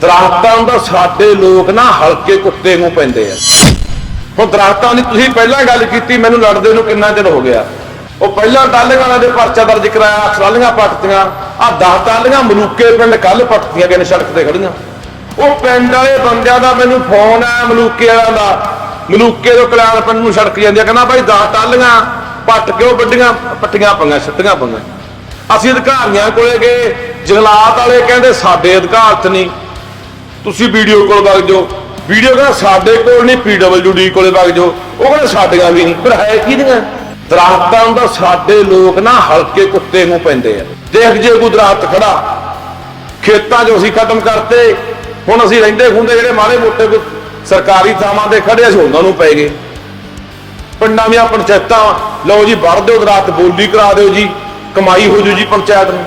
ਦਰਖਤਾਂ ਦਾ ਸਾਡੇ ਲੋਕ ਨਾ ਹਲਕੇ ਕੁੱਤੇ ਨੂੰ ਪੈਂਦੇ ਆ। ਹੁਣ ਦਰਖਤਾਂ ਦੀ ਤੁਸੀਂ ਪਹਿਲਾਂ ਗੱਲ ਕੀਤੀ, ਮੈਨੂੰ ਲੜਦੇ ਨੂੰ ਕਿੰਨਾ ਚਿਰ ਹੋ ਗਿਆ? ਉਹ ਪਹਿਲਾਂ ਟਾਲੀਆਂ ਦੇ ਪਰਚਾ ਦਰਜ ਕਰਾਇਆ ਟਾਲੀਆਂ ਪੱਟਤੀਆਂ ਆ 10 ਟਾਲੀਆਂ ਮਲੂਕੇ ਪਿੰਡ ਕੱਲ ਪੱਟਤੀਆਂ ਗਏ ਨੇ ਸੜਕ ਤੇ ਖੜੀਆਂ। ਉਹ ਪਿੰਡ ਵਾਲੇ ਬੰਦਿਆਂ ਦਾ ਮੈਨੂੰ ਫੋਨ ਆਇਆ, ਮਲੂਕੇ ਵਾਲਿਆਂ ਦਾ। ਮਲੂਕੇ ਤੋਂ ਕਲਿਆਣ ਪਿੰਡ ਨੂੰ ਸੜਕ ਜਾਂਦੀ ਆ, ਕਹਿੰਦਾ ਭਾਈ 10 ਟਾਲੀਆਂ ਪੱਟ ਕੇ ਉਹ ਵੱਡੀਆਂ, ਪੱਟੀਆਂ ਪੰਗਾਂ ਛੱਟੀਆਂ ਪੰਗਾਂ ਅਸੀਂ ਅਧਿਕਾਰੀਆਂ ਕੋਲੇ ਗਏ, ਜੰਗਲਾਤ ਵਾਲੇ ਕਹਿੰਦੇ ਸਾਡੇ ਅਧਿਕਾਰ 'ਚ ਨਹੀਂ। ਤੁਸੀਂ ਵੀਡੀਓ ਕੋਲ ਵਗ ਜਾਓ। ਵੀਡੀਓ ਕਹਿੰਦਾ ਸਾਡੇ ਕੋਲ ਨਹੀਂ ਪੀਡਬਲਯੂਡੀ ਕੋਲੇ ਵਗ ਜਾਓ। ਉਹ ਕਹਿੰਦੇ ਸਾਡੀਆਂ ਵੀ ਨਹੀਂ। ਪਰ ਹੈ ਕਿਹਦੀਆਂ? ਦਰਖਤਾਂ ਦਾ ਸਾਡੇ ਲੋਕ ਨਾ ਹਲਕੇ ਕੁੱਤੇ ਨੂੰ ਪੈਂਦੇ ਆ। ਦੇਖ ਜੇ ਕੋਈ ਦਰਖਤ ਖੜਾ। ਖੇਤਾਂ 'ਚ ਅਸੀਂ ਖਤਮ ਕਰਤੇ। ਹੁਣ ਅਸੀਂ ਰਹਿੰਦੇ ਖੁੰਦੇ ਜਿਹੜੇ ਮਾੜੇ ਮੋਟੇ ਸਰਕਾਰੀ ਥਾਵਾਂ ਤੇ ਖੜੇ ਅਸੀਂ ਉਹਨਾਂ ਨੂੰ ਪੈ ਗਏ। ਪਿੰਡਾਂ ਦੀਆਂ ਪੰਚਾਇਤਾਂ, ਲਓ ਜੀ, ਵੜ ਦਿਓ ਦਰਖਤ ਬੋਲੀ ਕਰਾ ਦਿਓ ਜੀ। ਕਮਾਈ ਹੋ ਜੂ ਜੀ ਪੰਚਾਇਤ ਨੂੰ।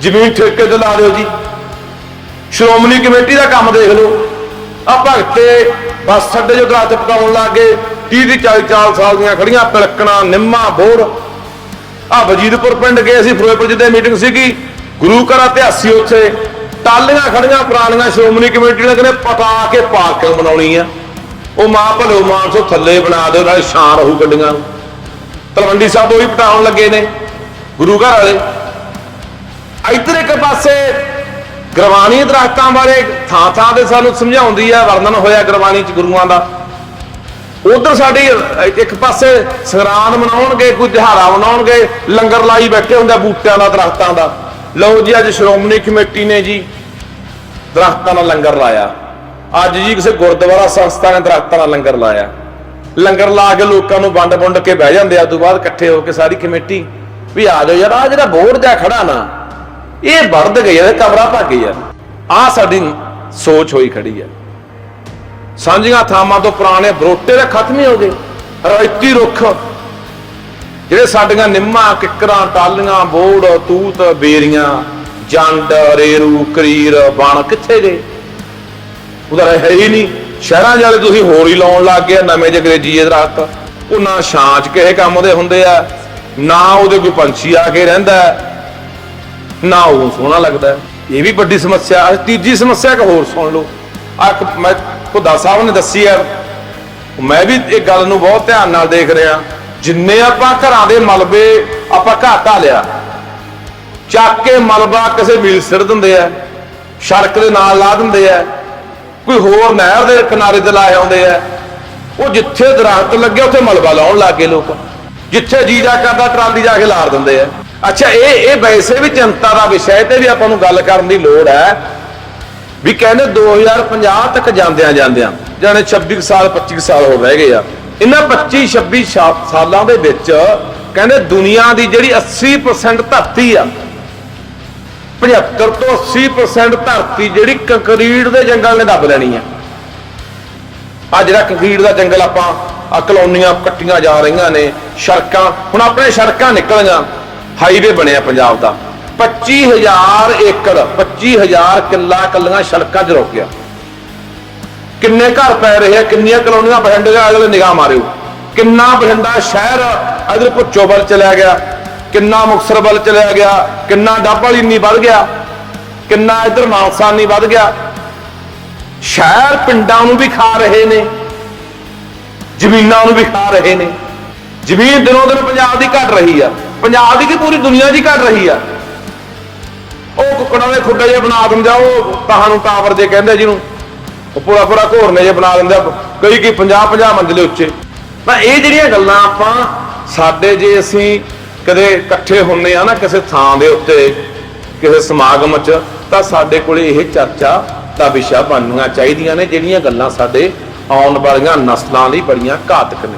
ਜ਼ਮੀਨ ਠੇਕੇ ਤੇ ਲਾ ਦਿਓ ਜੀ। ਸ਼੍ਰੋਮਣੀ ਕਮੇਟੀ ਦਾ ਕੰਮ ਦੇਖ ਲਓ। ਆ ਭਗਤੇ ਬਸ ਛੱਡੇ ਜੋ ਦਰਖਤ ਪਕਾਉਣ ਲੱਗੇ 30 ਦੀ 40 40 ਸਾਲ ਦੀਆਂ ਖੜੀਆਂ ਪਿਲਕਣਾ, ਨਿੰਮਾ ਬੋੜ ਆ ਵਜੀਦਪੁਰ ਪਿੰਡ ਗਏ ਸੀ, ਫਿਰੋਜ਼ਪੁਰ ਜਿੱਦੇ ਮੀਟਿੰਗ ਸੀਗੀ। ਗੁਰੂ ਘਰ ਇਤਿਹਾਸੀ ਉੱਥੇ। ਟਾਲੀਆਂ ਖੜੀਆਂ ਪੁਰਾਣੀਆਂ ਸ਼੍ਰੋਮਣੀ ਕਮੇਟੀ ਨੇ ਕਹਿੰਦੇ ਪਟਾ ਕੇ ਪਾਰਕਿੰਗ ਬਣਾਉਣੀ ਆ ਉਹ ਮਾਂ ਭਲੋ ਮਾਨਸੋ ਥੱਲੇ ਬਣਾ ਦਿਓ, ਨਾਲੇ ਸ਼ਾਨ ਰਹੂ ਗੱਡੀਆਂ ਨੂੰ। ਤਲਵੰਡੀ ਸਾਹਿਬ ਉਹ ਵੀ ਪਟਾਉਣ ਲੱਗੇ ਨੇ, ਗੁਰੂ ਘਰ ਵਾਲੇ। ਇੱਧਰ ਇੱਕ ਪਾਸੇ ਗੁਰਬਾਣੀ ਦਰਖਤਾਂ ਬਾਰੇ ਥਾਂ ਥਾਂ ਤੇ ਸਾਨੂੰ ਸਮਝਾਉਂਦੀ ਹੈ ਵਰਣਨ ਹੋਇਆ ਗੁਰਬਾਣੀ ਚ ਗੁਰੂਆਂ ਦਾ। ਉਧਰ ਸਾਡੀ ਇੱਕ ਪਾਸੇ ਸੰਗਰਾਂਦ ਮਨਾਉਣਗੇ, ਕੋਈ ਦਿਹਾੜਾ ਮਨਾਉਣਗੇ, ਲੰਗਰ ਲਾਈ ਬੈਠੇ ਹੁੰਦੇ ਬੂਟਿਆਂ ਦਾ, ਦਰਖਤਾਂ ਦਾ। ਲਓ ਜੀ, ਅੱਜ ਸ਼੍ਰੋਮਣੀ ਕਮੇਟੀ ਨੇ ਜੀ ਦਰਖਤਾਂ ਨਾਲ ਲੰਗਰ ਲਾਇਆ। ਅੱਜ ਜੀ ਕਿਸੇ ਗੁਰਦੁਆਰਾ ਸੰਸਥਾ ਨੇ ਦਰਖਤਾਂ ਨਾਲ ਲੰਗਰ ਲਾਇਆ। ਲੰਗਰ ਲਾ ਕੇ ਲੋਕਾਂ ਨੂੰ ਵੰਡ ਵੰਡ ਕੇ ਬਹਿ ਜਾਂਦੇ ਆ ਤੋਂ ਬਾਅਦ ਇਕੱਠੇ ਹੋ ਕੇ ਸਾਰੀ ਕਮੇਟੀ ਵੀ ਆ ਜਾਓ, ਯਾਰ ਆ ਜਿਹੜਾ ਬੋਰਡ ਜਾ ਖੜਾ ਨਾ ਇਹ ਵਰਦ ਗਈ ਇਹ ਕਮਰਾ ਭੱਗ ਗਿਆ ਆ। ਸਾਡੀ ਸੋਚ ਹੋਈ ਖੜੀ ਹੈ ਸਾਂਝੀਆਂ ਥਾਵਾਂ ਤੋਂ ਪੁਰਾਣੇ ਬਰੋਟੇ ਦੇ ਖਤਮ ਹੀ ਹੋ ਗਏ। ਰਵਾਇਤੀ ਰੁੱਖ, ਜਿਹੜੇ ਸਾਡੀਆਂ ਨਿੰਮਾਂ, ਕਿੱਕਰਾਂ, ਟਾਲੀਆਂ, ਬੋੜ, ਤੂਤ, ਬੇਰੀਆਂ, ਜੰਡ, ਰੇਰੂ, ਕਰੀਰ ਬਣ ਕਿੱਥੇ ਗਏ? ਉਹਦਾ ਹੈ ਹੀ ਨਹੀਂ। ਸ਼ਹਿਰਾਂ ਵਾਲੇ ਤੁਸੀਂ ਹੋਰ ਹੀ ਲਾਉਣ ਲੱਗ ਗਏ ਨਵੇਂ ਜਿਹੇ ਅੰਗਰੇਜ਼ੀ ਦਰਖਤ। ਉਹ ਨਾ ਛਾਂ 'ਚ ਕਿਸੇ ਕੰਮ ਦੇ ਹੁੰਦੇ ਆ, ਨਾ ਉਹਦੇ ਕੋਈ ਪੰਛੀ ਆ ਕੇ ਰਹਿੰਦਾ। ਨਾ ਉਹ ਸੋਹਣਾ ਲੱਗਦਾ। ਹੈ। ਇਹ ਵੀ ਵੱਡੀ ਸਮੱਸਿਆ। ਹੈ ਤੀਜੀ ਸਮੱਸਿਆ ਇੱਕ ਹੋਰ ਸੁਣ ਲਓ। ਆ ਮੈਂ ਖੁਦਾ ਸਾਹਿਬ ਨੇ ਦੱਸੀ ਹੈ ਮੈਂ ਵੀ ਇਹ ਗੱਲ ਨੂੰ ਬਹੁਤ ਧਿਆਨ ਨਾਲ ਦੇਖ ਰਿਹਾ। ਜਿੰਨੇ ਆਪਾਂ ਘਰਾਂ ਦੇ ਮਲਬੇ ਆਪਾਂ ਘਾਟਾ ਲਿਆ। ਚੱਕ ਕੇ ਮਲਬਾ ਕਿਸੇ ਮੀਲ ਸਿਰ ਦਿੰਦੇ ਆ। ਸੜਕ ਦੇ ਨਾਲ ਲਾ ਦਿੰਦੇ ਆ। ਕੋਈ ਹੋਰ ਨਹਿਰ ਦੇ ਕਿਨਾਰੇ ਤੇ ਲਾਏ ਆਉਂਦੇ ਆ। ਉਹ ਜਿੱਥੇ ਦਰਖਤ ਲੱਗੇ, ਉੱਥੇ ਮਲਬਾ ਲਾਉਣ ਲੱਗ ਗਏ ਲੋਕ। ਜਿੱਥੇ ਜੀ ਜਾ ਕਰਦਾ, ਟਰਾਲੀ ਜਾ ਕੇ ਲਾਰ ਦਿੰਦੇ ਆ। ਅੱਛਾ, ਇਹ ਇਹ ਵੈਸੇ ਵੀ ਚਿੰਤਾ ਦਾ ਵਿਸ਼ਾ ਹੈ ਤੇ ਵੀ ਆਪਾਂ ਨੂੰ ਗੱਲ ਕਰਨ ਦੀ ਲੋੜ ਹੈ ਵੀ ਕਹਿੰਦੇ 2050 ਤੱਕ ਜਾਂਦਿਆਂ ਜਾਂਦਿਆਂ ਜਾਨੇ 26 ਕੁ ਸਾਲ 25 ਕੁ ਸਾਲ ਹੋ ਰਹਿ ਗਏ ਆ, ਇਹਨਾਂ 25 26 ਸਾਲਾਂ ਦੇ ਵਿੱਚ ਕਹਿੰਦੇ ਦੁਨੀਆ ਦੀ ਜਿਹੜੀ 80% ਧਰਤੀ ਆ 75 ਤੋਂ 80% ਧਰਤੀ ਜਿਹੜੀ ਕੰਕਰੀਟ ਦੇ ਜੰਗਲ ਨੇ ਦੱਬ ਲੈਣੀ ਆ। ਆ ਜਿਹੜਾ ਕੰਕਰੀਟ ਦਾ ਜੰਗਲ ਆਪਾਂ ਆ ਕਲੋਨੀਆਂ ਕੱਟੀਆਂ ਜਾ ਰਹੀਆਂ ਨੇ, ਸੜਕਾਂ, ਹੁਣ ਆਪਣੇ ਸੜਕਾਂ ਨਿਕਲੀਆਂ ਹਾਈਵੇ ਬਣਿਆ ਪੰਜਾਬ ਦਾ। 25000 ਏਕੜ 25000 ਕਿੱਲਾ ਕੱਲੀਆਂ ਸੜਕਾਂ 'ਚ ਰੁਕ ਗਿਆ ਕਿੰਨੇ ਘਰ ਪੈ ਰਹੇ ਆ, ਕਿੰਨੀਆਂ ਕਲੋਨੀਆਂ ਬਠਿੰਡੇ ਦੇ ਅਗਲੇ ਨਿਗਾਹ ਮਾਰਿਓ। ਕਿੰਨਾ ਬਠਿੰਡਾ ਸ਼ਹਿਰ ਇਧਰ ਭੁੱਚੋ ਵੱਲ ਚਲਿਆ ਗਿਆ, ਕਿੰਨਾ ਮੁਕਤਸਰ ਵੱਲ ਚਲਿਆ ਗਿਆ, ਕਿੰਨਾ ਡੱਬ ਨਹੀਂ ਵੱਧ ਗਿਆ, ਕਿੰਨਾ ਇਧਰ ਮਾਨਸਾ ਨਹੀਂ ਵੱਧ ਗਿਆ। ਸ਼ਹਿਰ ਪਿੰਡਾਂ ਨੂੰ ਵੀ ਖਾ ਰਹੇ ਨੇ, ਜ਼ਮੀਨਾਂ ਨੂੰ ਵੀ ਖਾ ਰਹੇ ਨੇ। ਜ਼ਮੀਨ ਦਿਨੋਂ ਦਿਨ ਪੰਜਾਬ ਦੀ ਘਟ ਰਹੀ ਆ। ਪੰਜਾਬ ਦੀ ਕਿ ਪੂਰੀ ਦੁਨੀਆ ਦੀ ਘਟ ਰਹੀ ਆ? ਉਹ ਕੁੱਕੜਾਂ ਦੇ ਖੁੱਡੇ ਜੇ ਬਣਾ ਦਿੰਦਾ ਉਹ ਤਾਹਾਂ ਨੂੰ ਟਾਵਰ ਜੇ ਕਹਿੰਦੇ ਜਿਹਨੂੰ। ਉਹ ਪੂਰਾ ਪੂਰਾ ਘੋਰਨੇ ਜੇ ਬਣਾ ਦਿੰਦੇ ਆ, ਕਈ ਕੀ 50 50 ਮੰਜ਼ਲੇ ਉੱਚੇ। ਤਾਂ ਇਹ ਜਿਹੜੀਆਂ ਗੱਲਾਂ ਆਪਾਂ, ਸਾਡੇ ਜੇ ਅਸੀਂ ਕਦੇ ਇਕੱਠੇ ਹੁੰਨੇ ਆ ਨਾ ਕਿਸੇ ਥਾਂ ਦੇ ਉੱਤੇ, ਕਿਸੇ ਸਮਾਗਮ 'ਚ, ਤਾਂ ਸਾਡੇ ਕੋਲੇ ਇਹ ਚਰਚਾ ਦਾ ਵਿਸ਼ਾ ਬਣਨੀਆਂ ਚਾਹੀਦੀਆਂ ਨੇ, ਜਿਹੜੀਆਂ ਗੱਲਾਂ ਸਾਡੇ ਆਉਣ ਵਾਲੀਆਂ ਨਸਲਾਂ ਲਈ ਬੜੀਆਂ ਘਾਤਕ ਨੇ।